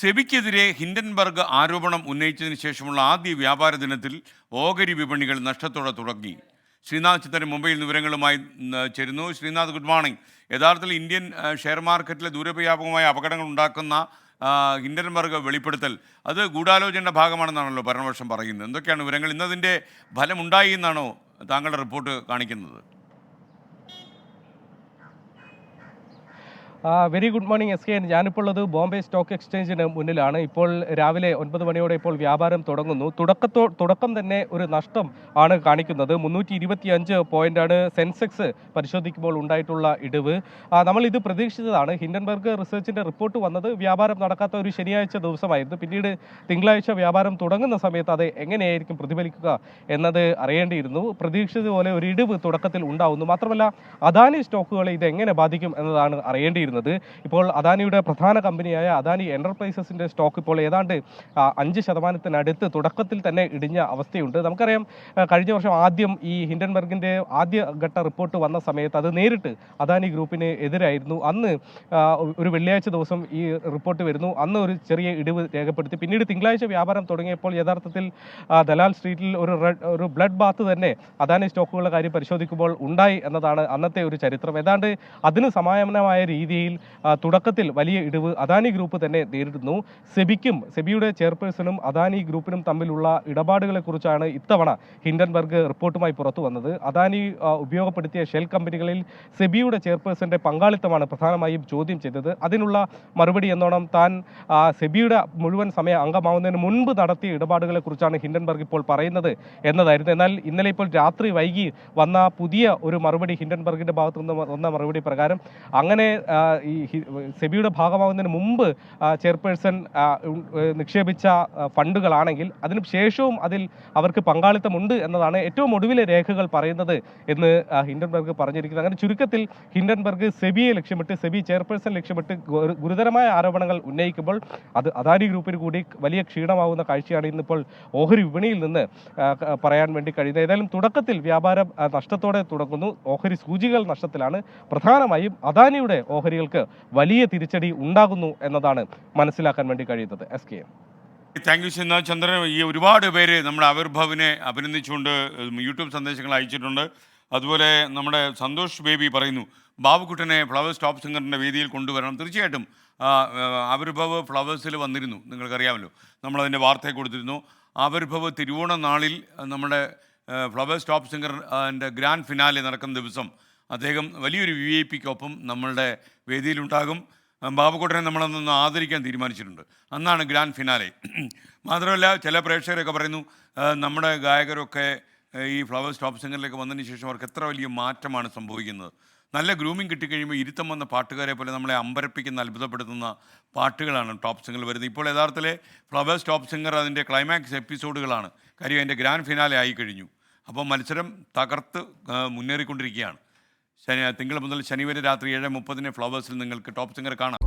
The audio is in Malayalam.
സെബിക്കെതിരെ ഹിൻഡൻബർഗ് ആരോപണം ഉന്നയിച്ചതിന് ശേഷമുള്ള ആദ്യ വ്യാപാര ദിനത്തിൽ ഓഹരി വിപണികൾ നഷ്ടത്തോടെ തുടങ്ങി. ശ്രീനാഥ് ചിത്തൻ മുംബൈയിൽ വിവരങ്ങളുമായി ചേരുന്നു. Sreenath good morning. യഥാർത്ഥത്തിൽ ഇന്ത്യൻ ഷെയർ മാർക്കറ്റിലെ ദൂരവ്യാപകമായ അപകടങ്ങൾ ഉണ്ടാക്കുന്ന ഹിൻഡൻബർഗ് വെളിപ്പെടുത്തൽ അത് ഗൂഢാലോചനയുടെ ഭാഗമാണെന്നാണല്ലോ ഭരണപക്ഷം പറയുന്നത്. എന്തൊക്കെയാണ് വിവരങ്ങൾ? ഇന്നതിന്റെ ഫലമുണ്ടായി എന്നാണോ താങ്കളുടെ റിപ്പോർട്ട് കാണിക്കുന്നത്? Very good morning S K ഞാനിപ്പോൾ ഉള്ളത് ബോംബെ സ്റ്റോക്ക് എക്സ്ചേഞ്ചിന് മുന്നിലാണ്. ഇപ്പോൾ രാവിലെ ഒൻപത് മണിയോടെ ഇപ്പോൾ വ്യാപാരം തുടങ്ങുന്നു. തുടക്കത്തോ തുടക്കം തന്നെ ഒരു നഷ്ടം ആണ് കാണിക്കുന്നത്. മുന്നൂറ്റി ഇരുപത്തി അഞ്ച് പോയിന്റാണ് സെൻസെക്സ് പരിശോധിക്കുമ്പോൾ ഉണ്ടായിട്ടുള്ള ഇടിവ്. നമ്മൾ ഇത് പ്രതീക്ഷിച്ചതാണ്. ഹിൻഡൻബർഗ് റിസർച്ചിന്റെ റിപ്പോർട്ട് വന്നത് വ്യാപാരം നടക്കാത്ത ഒരു ശനിയാഴ്ച ദിവസമായിരുന്നു. പിന്നീട് തിങ്കളാഴ്ച വ്യാപാരം തുടങ്ങുന്ന സമയത്ത് അത് എങ്ങനെയായിരിക്കും പ്രതിഫലിക്കുക എന്നത് അറിയേണ്ടിയിരുന്നു. പ്രതീക്ഷിച്ചതുപോലെ ഒരു ഇടിവ് തുടക്കത്തിൽ ഉണ്ടാവുന്നു. മാത്രമല്ല അദാനി സ്റ്റോക്കുകളെ ഇത് എങ്ങനെ ബാധിക്കും എന്നതാണ് അറിയേണ്ടിയിരുന്നത്. ഇപ്പോൾ അദാനിയുടെ പ്രധാന കമ്പനിയായ അദാനി എന്റർപ്രൈസസിന്റെ സ്റ്റോക്ക് ഇപ്പോൾ ഏതാണ്ട് അഞ്ച് ശതമാനത്തിനടുത്ത് തുടക്കത്തിൽ തന്നെ ഇടിഞ്ഞ അവസ്ഥയുണ്ട്. നമുക്കറിയാം കഴിഞ്ഞ വർഷം ആദ്യം ഈ ഹിൻഡൻബർഗിന്റെ ആദ്യ ഘട്ട റിപ്പോർട്ട് വന്ന സമയത്ത് അത് നേരിട്ട് അദാനി ഗ്രൂപ്പിന് എതിരായിരുന്നു. അന്ന് ഒരു വെള്ളിയാഴ്ച ദിവസം ഈ റിപ്പോർട്ട് വരുന്നു. അന്ന് ഒരു ചെറിയ ഇടിവ് രേഖപ്പെടുത്തി. പിന്നീട് തിങ്കളാഴ്ച വ്യാപാരം തുടങ്ങിയപ്പോൾ യഥാർത്ഥത്തിൽ ദലാൽ സ്ട്രീറ്റിൽ ഒരു ഒരു ബ്ലഡ് ബാത്ത് തന്നെ അദാനി സ്റ്റോക്കുകളുടെ കാര്യം പരിശോധിക്കുമ്പോൾ ഉണ്ടായി എന്നതാണ് അന്നത്തെ ഒരു ചരിത്രം. ഏതാണ്ട് അതിന് സമാനമായ രീതിയിൽ ആ, തുടക്കത്തിൽ വലിയ ഇടിവ് അദാനി ഗ്രൂപ്പ് തന്നെ നേരിടുന്നു. സെബിക്കും സെബിയുടെ ചെയർപേഴ്സണും അദാനി ഗ്രൂപ്പിനും തമ്മിലുള്ള ഇടപാടുകളെ കുറിച്ചാണ് ഇത്തവണ ഹിൻഡൻബർഗ് റിപ്പോർട്ടുമായി പുറത്തു വന്നത്. അദാനി ഉപയോഗപ്പെടുത്തിയ ഷെൽ കമ്പനികളിൽ സെബിയുടെ ചെയർപേഴ്സന്റെ പങ്കാളിത്തമാണ് പ്രധാനമായും ചോദ്യം ചെയ്തത്. അതിനുള്ള മറുപടി എന്നോണം താൻ സെബിയുടെ മുഴുവൻ സമയ അംഗമാവുന്നതിന് മുൻപ് നടത്തിയ ഇടപാടുകളെ കുറിച്ചാണ് ഹിൻഡൻബർഗ് ഇപ്പോൾ പറയുന്നത് എന്നതായിരുന്നു. എന്നാൽ ഇന്നലെ ഇപ്പോൾ രാത്രി വൈകി വന്ന പുതിയ ഒരു മറുപടി ഹിൻഡൻബർഗിന്റെ ഭാഗത്തുനിന്ന് വന്ന മറുപടി പ്രകാരം അങ്ങനെ ഈ സെബിയുടെ ഭാഗമാകുന്നതിന് മുമ്പ് ചെയർപേഴ്സൺ നിക്ഷേപിച്ച ഫണ്ടുകളാണെങ്കിൽ അതിന് ശേഷവും അതിൽ അവർക്ക് പങ്കാളിത്തമുണ്ട് എന്നതാണ് ഏറ്റവും ഒടുവിലെ രേഖകൾ പറയുന്നത് എന്ന് ഹിൻഡൻബർഗ് പറഞ്ഞിരിക്കുന്നത് അങ്ങനെ ചുരുക്കത്തിൽ ഹിൻഡൻബർഗ് സെബിയെ ലക്ഷ്യമിട്ട് സെബി ചെയർപേഴ്സൺ ലക്ഷ്യമിട്ട് ഗുരുതരമായ ആരോപണങ്ങൾ ഉന്നയിക്കുമ്പോൾ അത് അദാനി ഗ്രൂപ്പിന് കൂടി വലിയ ക്ഷീണമാവുന്ന കാഴ്ചയാണ് ഇന്നിപ്പോൾ ഓഹരി വിപണിയിൽ നിന്ന് പറയാൻ വേണ്ടി കഴിയുന്നത്. ഏതായാലും തുടക്കത്തിൽ വ്യാപാരം നഷ്ടത്തോടെ തുടങ്ങുന്നു. ഓഹരി സൂചികൾ നഷ്ടത്തിലാണ്. പ്രധാനമായും അദാനിയുടെ ഓഹരികൾക്ക് വലിയ തിരിച്ചടി ഉണ്ടാകുന്നു എന്നതാണ് മനസ്സിലാക്കാൻ വേണ്ടി കഴിയുന്നത്. S K thank you Sreenath Chandran ഈ ഒരുപാട് പേര് നമ്മുടെ ആവിർഭവിനെ അഭിനന്ദിച്ചുകൊണ്ട് യൂട്യൂബ് സന്ദേശങ്ങൾ അയച്ചിട്ടുണ്ട്. അതുപോലെ നമ്മുടെ സന്തോഷ് ബേബി പറയുന്നു ബാബുക്കുട്ടനെ ഫ്ലവേഴ്സ് ടോപ്പ് സിംഗറിന്റെ വേദിയിൽ കൊണ്ടുവരണം. തീർച്ചയായിട്ടും ആവിർഭവ് ഫ്ലവേഴ്സിൽ വന്നിരുന്നു. നിങ്ങൾക്കറിയാമല്ലോ നമ്മളതിന്റെ വാർത്ത കൊടുത്തിരുന്നു. ആവിർഭവ് തിരുവോണ നാളിൽ നമ്മുടെ ഫ്ലവേഴ്സ് ടോപ്പ് സിംഗർ എന്റെ ഗ്രാൻഡ് ഫിനാലെ നടക്കുന്ന ദിവസം അദ്ദേഹം വലിയൊരു വി ഐ പിക്കൊപ്പം നമ്മളുടെ വേദിയിലുണ്ടാകും. ബാബുക്കുട്ടനെ നമ്മളന്നൊന്ന് ആദരിക്കാൻ തീരുമാനിച്ചിട്ടുണ്ട്. അന്നാണ് ഗ്രാൻഡ് ഫിനാലെ. മാത്രമല്ല ചില പ്രേക്ഷകരൊക്കെ പറയുന്നു നമ്മുടെ ഗായകരൊക്കെ ഈ ഫ്ലവേഴ്സ് ടോപ്പ് സിംഗറിലേക്ക് വന്നതിന് ശേഷം അവർക്ക് എത്ര വലിയ മാറ്റമാണ് സംഭവിക്കുന്നത്. നല്ല ഗ്രൂമിങ് കിട്ടിക്കഴിയുമ്പോൾ ഇരുത്തം വന്ന പാട്ടുകാരെ പോലെ നമ്മളെ അമ്പരപ്പിക്കുന്ന അത്ഭുതപ്പെടുത്തുന്ന പാട്ടുകളാണ് ടോപ്പ് സിംഗർ വരുന്നത്. ഇപ്പോൾ യഥാർത്ഥത്തിലെ ഫ്ലവേഴ്സ് ടോപ്പ് സിംഗർ അതിന്റെ ക്ലൈമാക്സ് എപ്പിസോഡുകളാണ്. കാര്യം അതിന്റെ ഗ്രാൻഡ് ഫിനാലെ ആയി കഴിഞ്ഞു. അപ്പോൾ മത്സരം തകർത്ത് മുന്നേറിക്കൊണ്ടിരിക്കുകയാണ്. ശനി തിങ്കൾ മുതൽ ശനി വരെ രാത്രി ഏഴ് മുപ്പതിന് ഫ്ലവേഴ്സിൽ നിങ്ങൾക്ക് ടോപ്പ് സിംഗർ കാണാം.